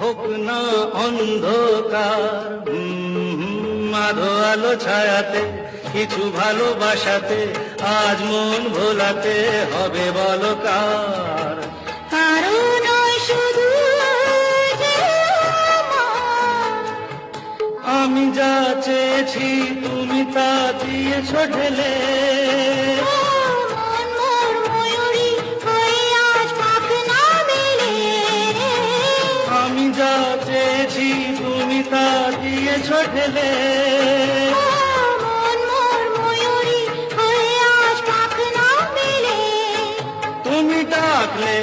হোক না অন্ধকার হুম, আলো ছায়াতে কিছু ভালোবাসাতে আজ মন ভোলাতে হবে বলো কার কারও নয় শুধু যে আমার। আমি যা চেয়েছি তুমি তা দিয়েছ ঢেলে। যা চেয়েছি তুমি তা দিয়ে ছোটলে। তুমি ডাকলে